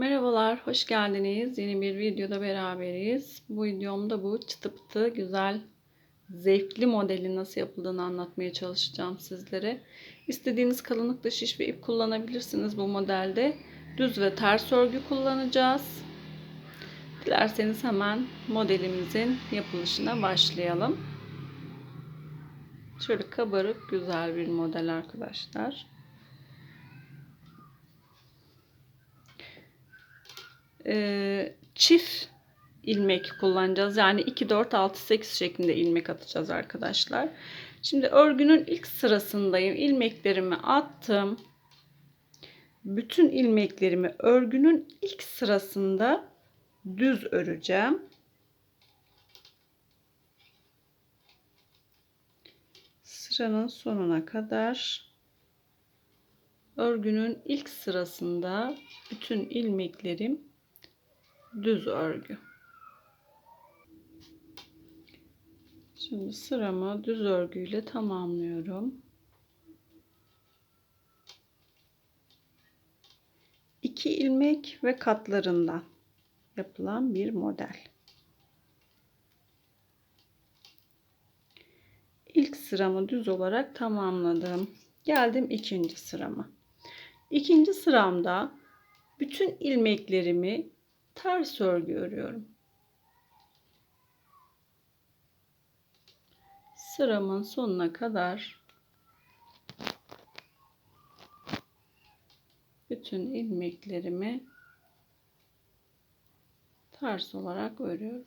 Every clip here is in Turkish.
Merhabalar, hoş geldiniz. Yeni bir videoda beraberiz. Bu videomda bu çıtı pıtı güzel, zevkli modeli nasıl yapıldığını anlatmaya çalışacağım sizlere. İstediğiniz kalınlıkta şiş ve ip kullanabilirsiniz bu modelde. Düz ve ters örgü kullanacağız. Dilerseniz hemen modelimizin yapılışına başlayalım. Şöyle kabarık güzel bir model arkadaşlar. E, çift ilmek kullanacağız. Yani 2, 4, 6, 8 şeklinde ilmek atacağız arkadaşlar. Şimdi örgünün ilk sırasındayım. İlmeklerimi attım. Bütün ilmeklerimi örgünün ilk sırasında düz öreceğim. Sıranın sonuna kadar örgünün ilk sırasında bütün ilmeklerim düz örgü. Şimdi sıramı düz örgüyle tamamlıyorum. İki ilmek ve katlarından yapılan bir model. İlk sıramı düz olarak tamamladım. Geldim ikinci sırama. İkinci sıramda bütün ilmeklerimi ters örgü örüyorum. Sıramın sonuna kadar bütün ilmeklerimi ters olarak örüyorum.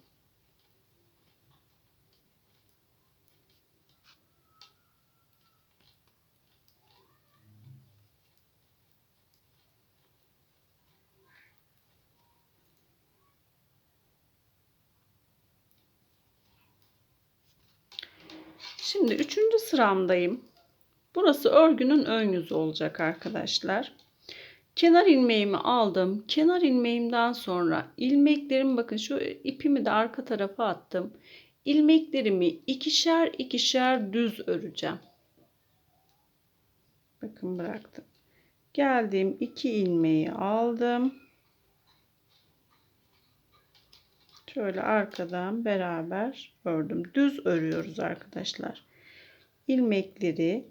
Şimdi üçüncü sıramdayım. Burası örgünün ön yüzü olacak arkadaşlar. Kenar ilmeğimi aldım. Kenar ilmeğimden sonra ilmeklerim bakın şu ipimi de arka tarafa attım. İlmeklerimi ikişer ikişer düz öreceğim. Bakın bıraktım. Geldim iki ilmeği aldım. Şöyle arkadan beraber ördüm. Düz örüyoruz arkadaşlar. İlmekleri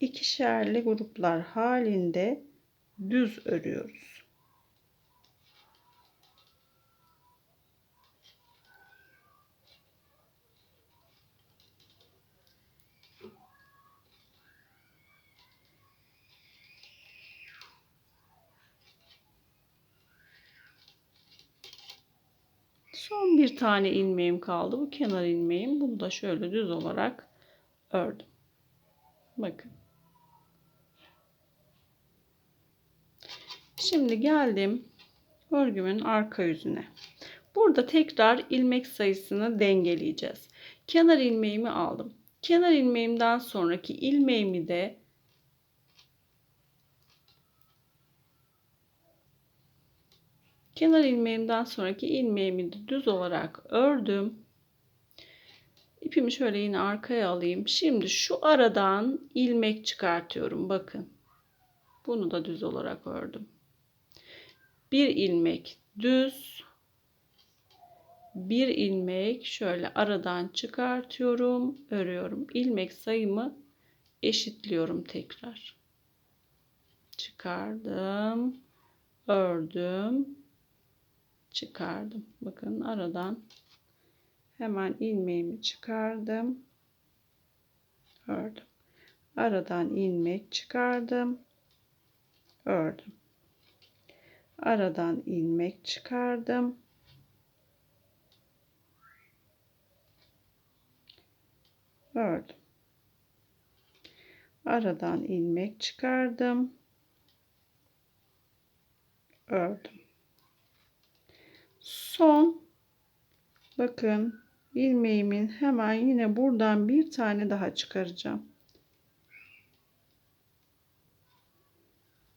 ikişerli gruplar halinde düz örüyoruz. Son bir tane ilmeğim kaldı. Bu kenar ilmeğim. Bunu da şöyle düz olarak ördüm. Bakın. Şimdi geldim örgümün arka yüzüne. Burada tekrar ilmek sayısını dengeleyeceğiz. Kenar ilmeğimi aldım. Kenar ilmeğimden sonraki ilmeğimi de Kenar ilmeğimden sonraki ilmeğimi de düz olarak ördüm. İpimi şöyle yine arkaya alayım. Şimdi şu aradan ilmek çıkartıyorum. Bakın. Bunu da düz olarak ördüm. Bir ilmek düz. Bir ilmek şöyle aradan çıkartıyorum. Örüyorum. İlmek sayımı eşitliyorum tekrar. Çıkardım. Ördüm çıkardım. Bakın aradan hemen ilmeğimi çıkardım. Ördüm. Aradan ilmek çıkardım. Ördüm. Aradan ilmek çıkardım. Ördüm. Aradan ilmek çıkardım. Ördüm son bakın ilmeğimin hemen yine buradan bir tane daha çıkaracağım.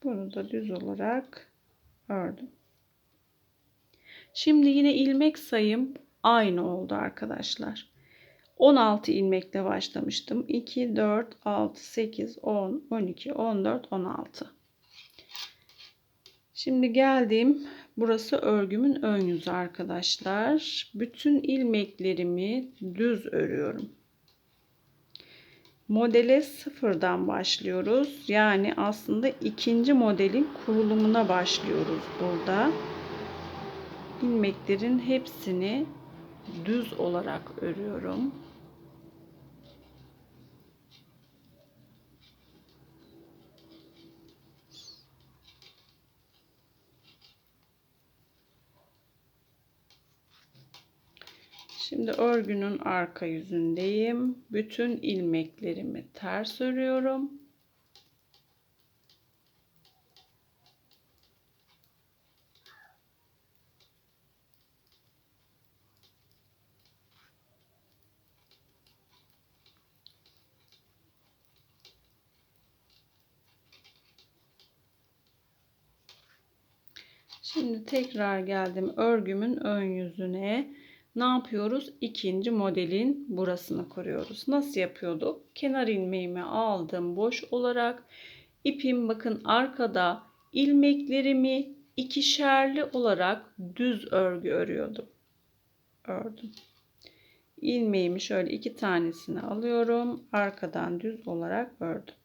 Bunu da düz olarak ördüm. Şimdi yine ilmek sayım aynı oldu arkadaşlar. 16 ilmekle başlamıştım. 2, 4, 6, 8, 10, 12, 14, 16. Şimdi geldim Burası örgümün ön yüzü arkadaşlar. Bütün ilmeklerimi düz örüyorum. Modele sıfırdan başlıyoruz. Yani aslında ikinci modelin kurulumuna başlıyoruz burada. İlmeklerin hepsini düz olarak örüyorum. Şimdi örgünün arka yüzündeyim. Bütün ilmeklerimi ters örüyorum. Şimdi tekrar geldim örgümün ön yüzüne ne yapıyoruz? İkinci modelin burasını kuruyoruz. Nasıl yapıyorduk? Kenar ilmeğimi aldım boş olarak. İpim bakın arkada ilmeklerimi ikişerli olarak düz örgü örüyordum. Ördüm. İlmeğimi şöyle iki tanesini alıyorum. Arkadan düz olarak ördüm.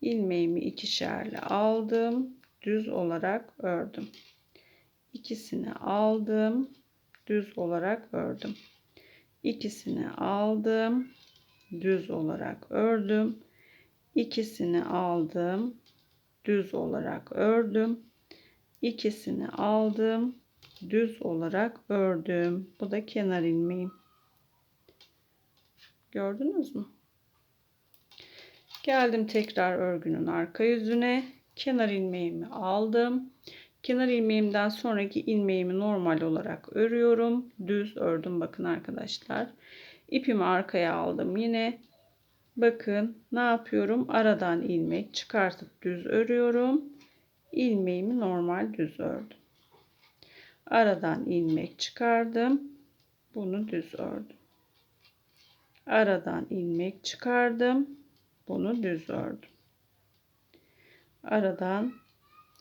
İlmeğimi ikişerli aldım. Düz olarak ördüm. İkisini aldım düz olarak ördüm. İkisini aldım, düz olarak ördüm. İkisini aldım, düz olarak ördüm. İkisini aldım, düz olarak ördüm. Bu da kenar ilmeğim. Gördünüz mü? Geldim tekrar örgünün arka yüzüne. Kenar ilmeğimi aldım. Kenar ilmeğimden sonraki ilmeğimi normal olarak örüyorum. Düz ördüm bakın arkadaşlar. İpimi arkaya aldım yine. Bakın ne yapıyorum? Aradan ilmek çıkartıp düz örüyorum. İlmeğimi normal düz ördüm. Aradan ilmek çıkardım. Bunu düz ördüm. Aradan ilmek çıkardım. Bunu düz ördüm. Aradan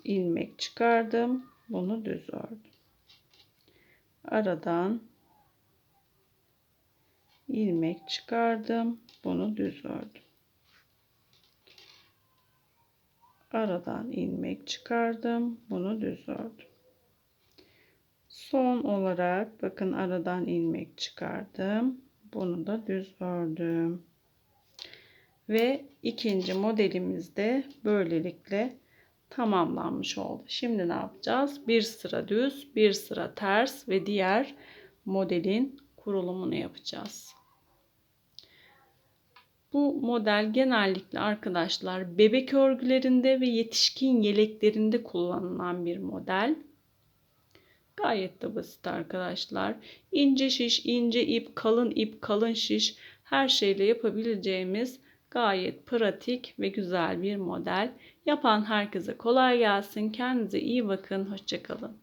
ilmek çıkardım. Bunu düz ördüm. Aradan ilmek çıkardım. Bunu düz ördüm. Aradan ilmek çıkardım. Bunu düz ördüm. Son olarak bakın aradan ilmek çıkardım. Bunu da düz ördüm. Ve ikinci modelimizde böylelikle tamamlanmış oldu. Şimdi ne yapacağız? Bir sıra düz, bir sıra ters ve diğer modelin kurulumunu yapacağız. Bu model genellikle arkadaşlar bebek örgülerinde ve yetişkin yeleklerinde kullanılan bir model. Gayet de basit arkadaşlar. İnce şiş, ince ip, kalın ip, kalın şiş her şeyle yapabileceğimiz Gayet pratik ve güzel bir model. Yapan herkese kolay gelsin. Kendinize iyi bakın. Hoşçakalın.